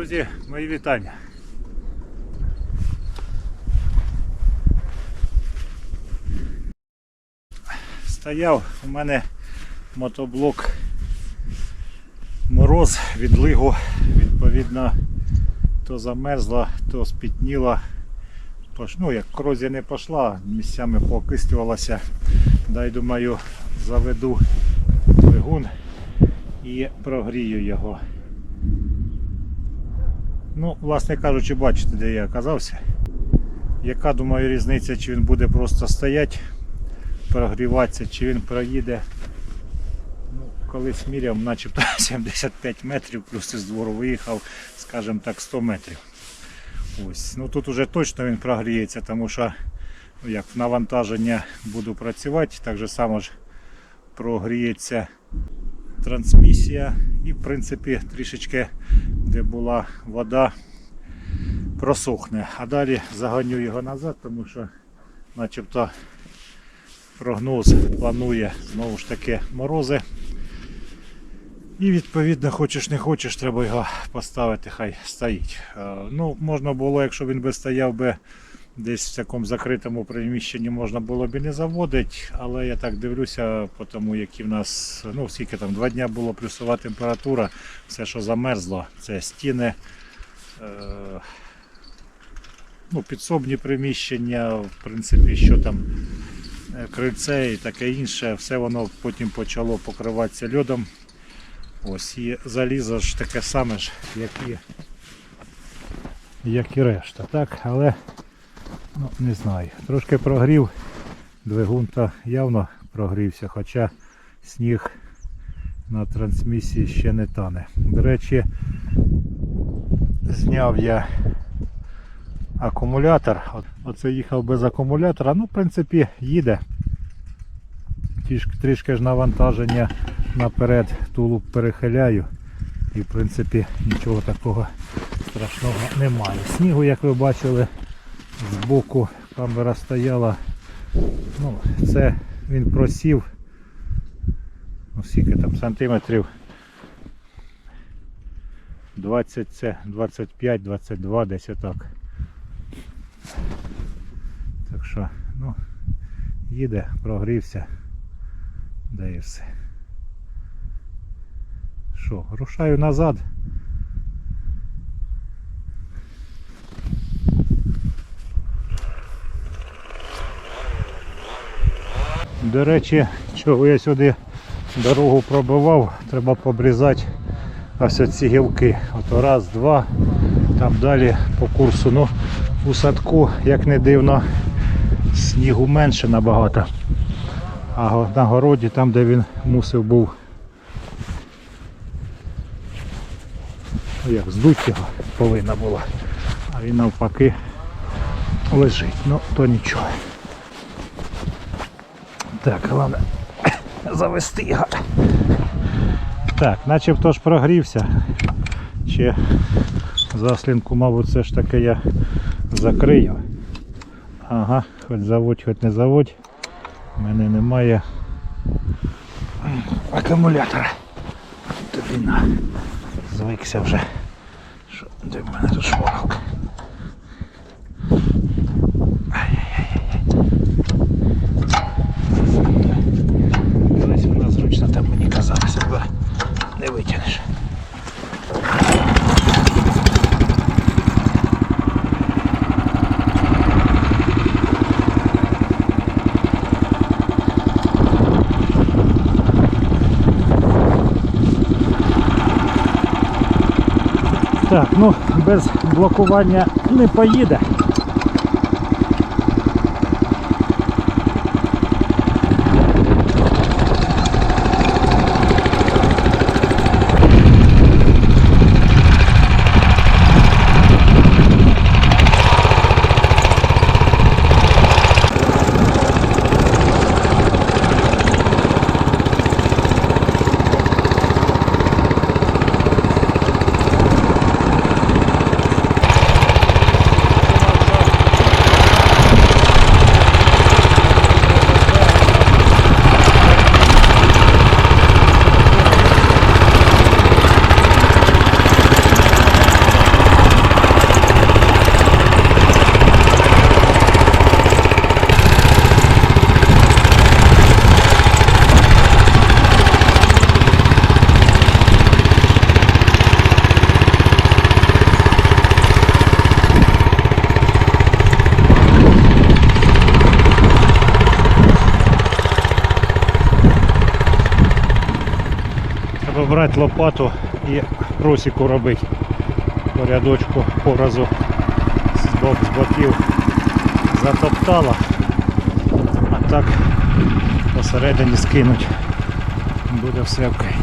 Друзі, мої вітання. Стояв у мене мотоблок мороз, відлигу, відповідно, то замерзла, то спітніла. Ну, як корозія не пішла, місцями поокислювалася. Дай думаю, заведу двигун і прогрію його. Ну, власне кажучи, бачите, де я оказався. Яка, думаю, різниця, чи він буде просто стояти, прогріватися, чи він проїде. Ну, колись міряв, начебто 75 метрів, плюс із двору виїхав, скажімо так, 100 метрів. Ось. Ну тут уже точно він прогріється, тому що ну, як в навантаження буду працювати, так само ж прогріється трансмісія і в принципі трішечки де була вода просохне. А далі заганю його назад, тому що начебто прогноз планує знову ж таки морози. І відповідно хочеш не хочеш, треба його поставити, хай стоїть. Е, Ну, можна було, якщо він би стояв би десь в такому закритому приміщенні, можна було б і не заводити, але я так дивлюся, по тому які в нас, ну скільки там, два дня було плюсова температура, все, що замерзло, це стіни, е, ну, підсобні приміщення, в принципі, що там е, крильце і таке інше, все воно потім почало покриватися льодом. Ось і залізо ж таке саме ж, як і, як і решта. Так, але ну, не знаю. Трошки прогрів. Двигун то явно прогрівся, хоча сніг на трансмісії ще не тане. До речі, зняв я акумулятор. Оце їхав без акумулятора. Ну, в принципі, їде. Трішки, ж навантаження наперед тулуб перехиляю. І в принципі нічого такого страшного немає. Снігу, як ви бачили, збоку камера стояла. Ну, це він просів. Ну, скільки там сантиметрів. 20 це 25, 22, десь отак. Так що, ну, їде, прогрівся. Да і все. Що, рушаю назад. До речі, чого я сюди дорогу пробивав, треба побрізати ось ці гілки. От раз, два, там далі по курсу. Ну, у садку, як не дивно, снігу менше набагато. А на городі, там де він мусив був як здуть його повинна була. А він навпаки лежить. Ну, то нічого. Так, головне завести його. Так, начебто ж прогрівся. Ще заслінку, мабуть, все ж таки я закрию. Ага, хоч заводь, хоч не заводь. У мене немає акумулятора. Тобі на. Звикся вже. Що, де в мене тут шпоргалка? Колись вона зручно там мені казалося, бо не витягнеш. Так, ну без блокування не поїде. Брати лопату і просіку робити по рядочку поразу з бок з боків затоптала, а так посередині скинуть. Буде все окей.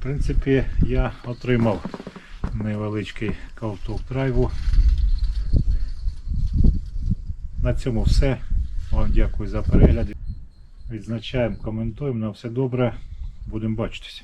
В принципі, я отримав невеличкий ковток драйву. На цьому все. Вам дякую за перегляд. Відзначаємо, коментуємо. На все добре. Будемо бачитися.